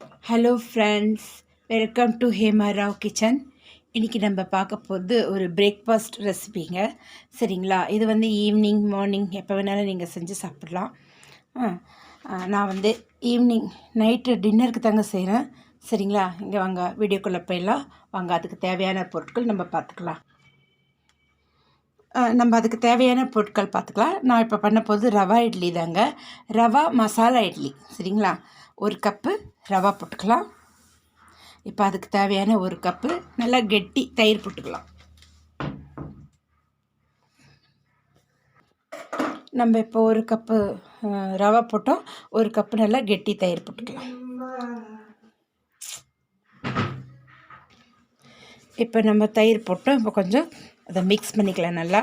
Hello friends welcome to Hema Rao kitchen இன்றைக்கி நம்ம பார்க்க போகிறது ஒரு பிரேக்ஃபாஸ்ட் ரெசிபிங்க சரிங்களா? இது வந்து ஈவினிங் மார்னிங் எப்போ வேணாலும் நீங்கள் செஞ்சு சாப்பிட்லாம். ஆ, நான் வந்து ஈவினிங் நைட்டு டின்னருக்கு தாங்க செய்கிறேன் சரிங்களா? இங்கே வாங்க வீடியோக்குள்ளே போயிடலாம். வாங்க அதுக்கு தேவையான பொருட்கள் நம்ம பார்த்துக்கலாம். நம்ம அதுக்கு தேவையான பொருட்கள் பார்த்துக்கலாம். நான் இப்போ பண்ண போகிறது ரவா இட்லி தாங்க. ரவா மசாலா இட்லி. சரிங்களா? ஒரு கப்பு ரவா போட்டுக்கலாம். இப்போ அதுக்கு தேவையான ஒரு கப்பு நல்லா கெட்டி தயிர் போட்டுக்கலாம். நம்ம இப்போ ஒரு கப்பு ரவா போட்டோம். ஒரு கப்பு நல்லா கெட்டி தயிர் போட்டுக்கலாம். இப்போ நம்ம தயிர் போட்டோம். இப்போ கொஞ்சம் அதை மிக்ஸ் பண்ணிக்கலாம் நல்லா.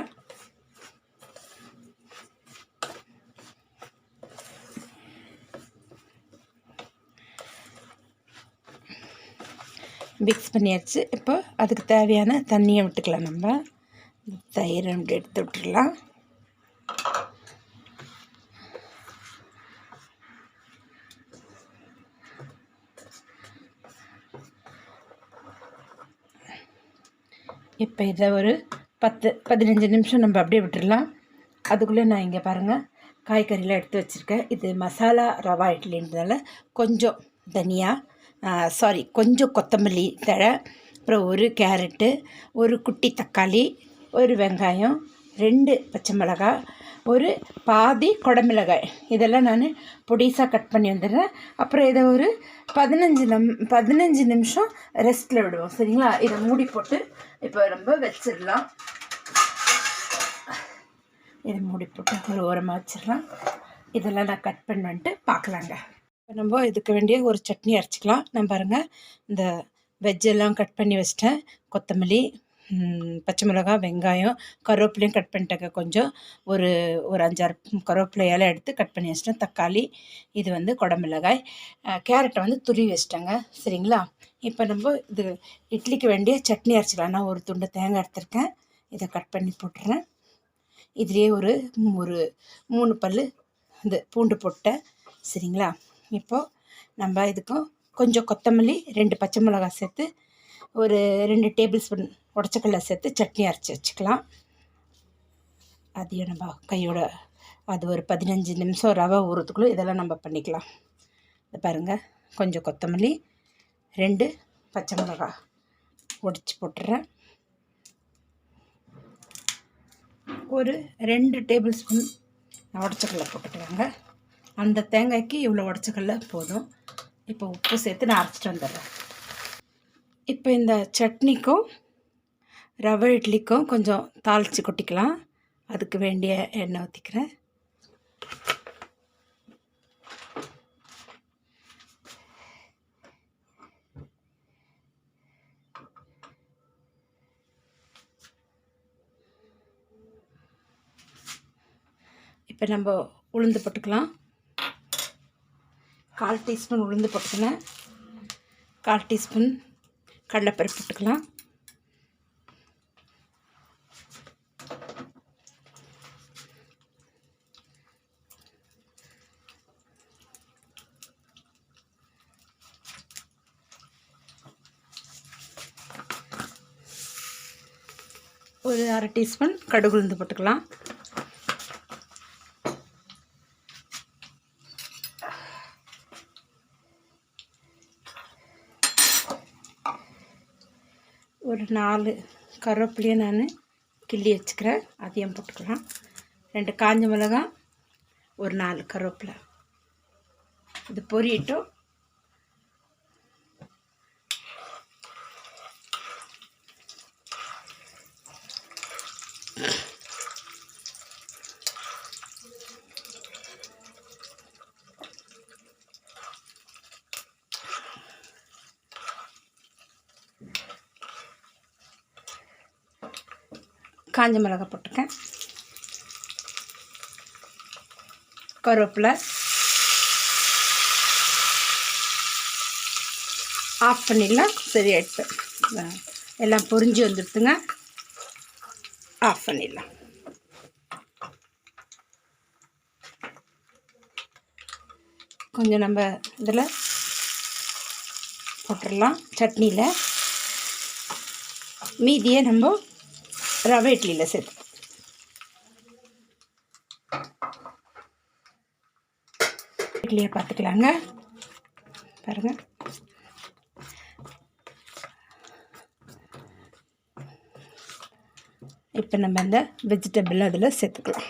மிக்ஸ் பண்ணியாச்சு. இப்போ அதுக்கு தேவையான தண்ணியை விட்டுக்கலாம் நம்ம. தயிர் அப்படி எடுத்து விட்டுடலாம். இப்போ இதை ஒரு பத்து பதினஞ்சு நிமிஷம் நம்ம அப்படியே விட்டுடலாம். அதுக்குள்ளே நான் இங்கே பாருங்கள் காய்கறிலாம் எடுத்து வச்சுருக்கேன். இது மசாலா ரவா இட்லின்றதால கொஞ்சம் தனியாக சாரி கொஞ்சம் கொத்தமல்லி தழை அப்புறம் ஒரு கேரட்டு ஒரு குட்டி தக்காளி ஒரு வெங்காயம் ரெண்டு பச்சை மிளகாய் ஒரு பாதி குடமிளகாய். இதெல்லாம் நான் பொடிசாக கட் பண்ணி வந்துடுறேன். அப்புறம் இதை ஒரு பதினஞ்சு நம் பதினஞ்சு நிமிஷம் ரெஸ்ட்டில் விடுவோம். சரிங்களா? இதை மூடி போட்டு இப்போ நம்ம வச்சிடலாம். இதை மூடி போட்டு ஒரு ஓரமாக வச்சிடலாம். இதெல்லாம் நான் கட் பண்ணிட்டு பார்க்கலாங்க. இப்போ நம்ம இதுக்கு வேண்டிய ஒரு சட்னி அரைச்சிக்கலாம். நான் பாருங்கள் இந்த வெஜ்ஜெல்லாம் கட் பண்ணி வச்சிட்டேன். கொத்தமல்லி பச்சை மிளகாய் வெங்காயம் கருவேப்பிலையும் கட் பண்ணிட்டேங்க கொஞ்சம். ஒரு ஒரு அஞ்சாறு கருவேப்பிலையெல்லாம் எடுத்து கட் பண்ணி வச்சிட்டேன். தக்காளி இது வந்து குடமிளகாய் கேரட்டை வந்து துருவி வச்சிட்டேங்க. சரிங்களா? இப்போ நம்ம இது இட்லிக்கு வேண்டிய சட்னி அரைச்சிக்கலாம். நான் ஒரு துண்டு தேங்காய் எடுத்திருக்கேன். இதை கட் பண்ணி போட்டுறேன். இதுலேயே ஒரு ஒரு மூணு பல் இந்த பூண்டு போட்டேன். சரிங்களா? இப்போது நம்ம இதுக்கும் கொஞ்சம் கொத்தமல்லி ரெண்டு பச்சை மிளகா சேர்த்து ஒரு ரெண்டு டேபிள் ஸ்பூன் உடச்சக்கல்ல சேர்த்து சட்னி அரைச்சி வச்சுக்கலாம். அதையும் நம்ம கையோட அது ஒரு பதினஞ்சு நிமிஷம் ரவை ஊறுறதுக்குள்ளே இதெல்லாம் நம்ம பண்ணிக்கலாம். இது பாருங்கள் கொஞ்சம் கொத்தமல்லி ரெண்டு பச்சை மிளகா உடச்சி போட்டுறேன். ஒரு ரெண்டு டேபிள் ஸ்பூன் உடச்சக்கல்ல போட்டுக்கலாங்க. அந்த தேங்காய்க்கு இவ்வளோ உடச்சக்கல்ல போதும். இப்போ உப்பு சேர்த்து நான் அரைச்சிட்டு வந்துடுறேன். இப்போ இந்த சட்னிக்கும் ரவை இட்லிக்கும் கொஞ்சம் தாளித்து கொட்டிக்கலாம். அதுக்கு வேண்டிய எண்ணெய் ஊற்றிக்கிறேன் இப்போ நம்ம உளுந்து போட்டுக்கலாம். கால் டீஸ்பூன் உளுந்து போட்டுக்கலாம். கால் டீஸ்பூன் கடலைப்பருப்பு போட்டுக்கலாம். ஒரு அரை டீஸ்பூன் கடுகு உளுந்து போட்டுக்கலாம். ஒரு நாலு கருவேப்பிலையும் நான் கிள்ளி வச்சுக்கிறேன். அதையும் போட்டுக்கலாம். ரெண்டு காஞ்ச மிளகாய் ஒரு நாலு கருவேப்பிலை. இது பொரியட்டும். காஞ்ச மிளகாய் போட்டிருக்கேன். கருவேப்பிலை. ஆஃப் பண்ணிடலாம். சரி எடுத்து. எல்லாம் பொறிஞ்சு வந்துடுதுங்க. ஆஃப் பண்ணிடலாம். கொஞ்சம் நம்ம இதில் போட்டுடலாம். சட்னியில். மீதியை நம்ம ரவை இட்லியில் சேர்த்து. இட்லியை பார்த்துக்கலாங்க. பாருங்கள் இப்போ நம்ம இந்த வெஜிடபிள் அதில் சேர்த்துக்கலாம்.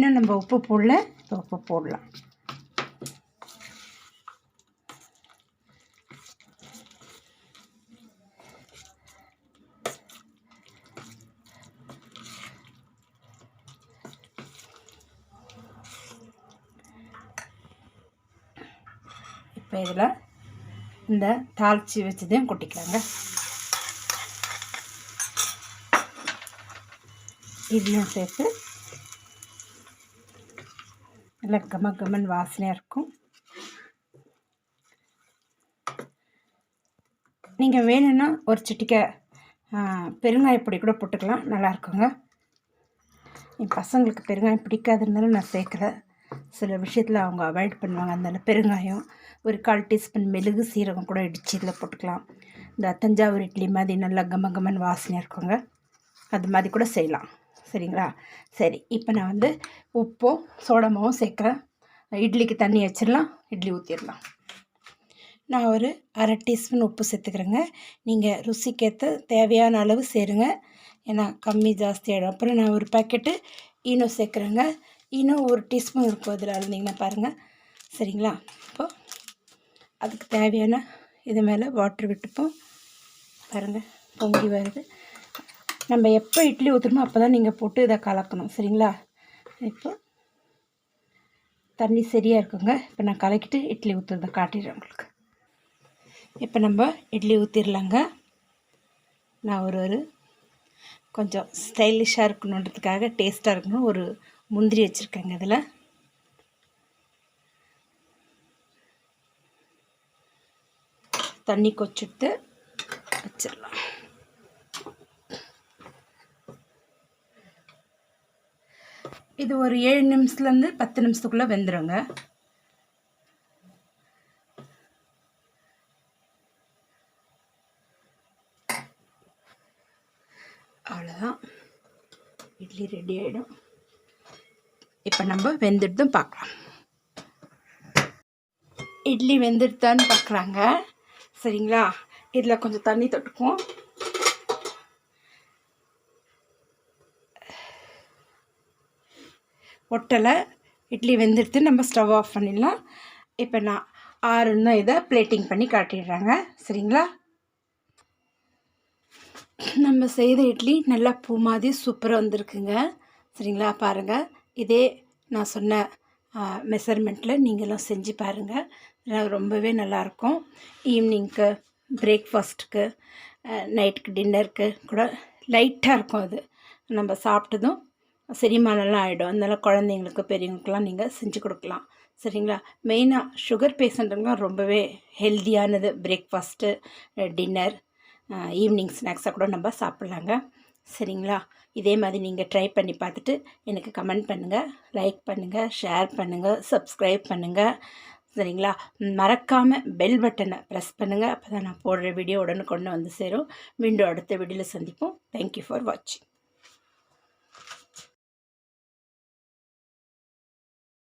இன்னும் நம்ம உப்பு போடல இப்போ உப்பு போடலாம். இப்போ இதில் இந்த தாளித்து வச்சதையும் கொட்டிக்கலாங்க. இதையும் சேர்த்து நல்லா கம கமன் வாசனையாக இருக்கும். நீங்கள் வேணும்னா ஒரு சிட்டிக்கை பெருங்காயப்பொடி கூட போட்டுக்கலாம். நல்லா இருக்குங்க. என் பசங்களுக்கு பெருங்காயம் பிடிக்காதுனாலும் நான் சேர்க்கல. சில விஷயத்தில் அவங்க அவாய்ட் பண்ணுவாங்க. அந்த பெருங்காயம் ஒரு கால் டீஸ்பூன் மெழுகு சீரகம் கூட இடித்து இதில் போட்டுக்கலாம். இந்த தஞ்சாவூர் இட்லி மாதிரி நல்லா கம கமன் வாசனையாக இருக்குங்க. அது மாதிரி கூட செய்யலாம். சரிங்களா? சரி இப்போ நான் வந்து உப்பும் சோடமாவும் சேர்க்குறேன். இட்லிக்கு தண்ணி வச்சிடலாம் இட்லி ஊற்றிடலாம் நான் ஒரு அரை டீஸ்பூன் உப்பு சேர்த்துக்கிறேங்க. நீங்கள் ருசிக்கேற்ற தேவையான அளவு சேருங்க. ஏன்னா கம்மி ஜாஸ்தி ஆகிடும் அப்புறம் நான் ஒரு பேக்கெட்டு ஈனோ சேர்க்குறேங்க. ஈனோ ஒரு டீஸ்பூன் இருக்கும் அதில் இருந்தீங்கன்னா பாருங்கள் சரிங்களா? இப்போது அதுக்கு தேவையான இது மேலே வாட்ரு விட்டுப்போம். பாருங்கள் பொங்கி வருது. நம்ம எப்போ இட்லி ஊற்றுறோமோ அப்போ தான் நீங்கள் போட்டு இதை கலக்கணும். சரிங்களா? இப்போ தண்ணி சரியாக இருக்குங்க. இப்போ நான் கலக்கிட்டு இட்லி ஊற்றுறதை காட்டிடுறேன் உங்களுக்கு. இப்போ நம்ம இட்லி ஊற்றிடலாங்க நான் ஒரு ஒரு கொஞ்சம் ஸ்டைலிஷாக இருக்கணுன்றதுக்காக டேஸ்ட்டாக இருக்கணும். ஒரு முந்திரி வச்சுருக்கேங்க இதில். தண்ணி கொச்சுட்டு வச்சிடலாம் இது ஒரு ஏழு நிமிஷத்துலேருந்து பத்து நிமிஷத்துக்குள்ளே வெந்துடுங்க அவ்வளோதான் இட்லி ரெடி ஆகிடும் இப்போ நம்ம வெந்துட்டும் பார்க்கலாம் இட்லி வெந்துடுதான்னு பார்க்குறாங்க சரிங்களா? இதில் கொஞ்சம் தண்ணி தொட்டுக்குவோம். ஒட்டலை இட்லி வெந்துடுத்து நம்ம ஸ்டவ் ஆஃப் பண்ணிடலாம். இப்போ நான் ஆறுன்னு இதை பிளேட்டிங் பண்ணி காட்டிடுறாங்க. சரிங்களா? நம்ம செய்த இட்லி நல்லா பூ மாதிரி சூப்பராக வந்திருக்குங்க. சரிங்களா? பாருங்கள் இதே நான் சொன்ன மெஷர்மெண்ட்டில் நீங்களும் செஞ்சு பாருங்கள் ரொம்பவே நல்லாயிருக்கும். ஈவினிங்க்கு பிரேக்ஃபாஸ்ட்டுக்கு நைட்டுக்கு டின்னருக்கு கூட லைட்டாக இருக்கும் அது. நம்ம சாப்பிட்டதும் செரிமானம்லாம் ஆகிடும் அதனால் குழந்தைங்களுக்கு பெரியவங்களுக்குலாம் நீங்கள் செஞ்சு கொடுக்கலாம். சரிங்களா? மெயினாக சுகர் பேஷண்ட்டுங்களாம் ரொம்பவே ஹெல்த்தியானது பிரேக்ஃபாஸ்ட்டு டின்னர் ஈவினிங் ஸ்நாக்ஸாக கூட நம்ம சாப்பிட்லாங்க. சரிங்களா? இதே மாதிரி நீங்கள் ட்ரை பண்ணி பார்த்துட்டு எனக்கு கமெண்ட் பண்ணுங்கள் லைக் பண்ணுங்கள் ஷேர் பண்ணுங்கள் சப்ஸ்கிரைப் பண்ணுங்கள் சரிங்களா? மறக்காமல் பெல் பட்டனை ப்ரெஸ் பண்ணுங்கள் அப்போ தான் நான் போடுற வீடியோ உடனே கொண்டு வந்து சேரும். மீண்டும் அடுத்த வீடியோவில் சந்திப்போம். தேங்க்யூ ஃபார் வாட்சிங்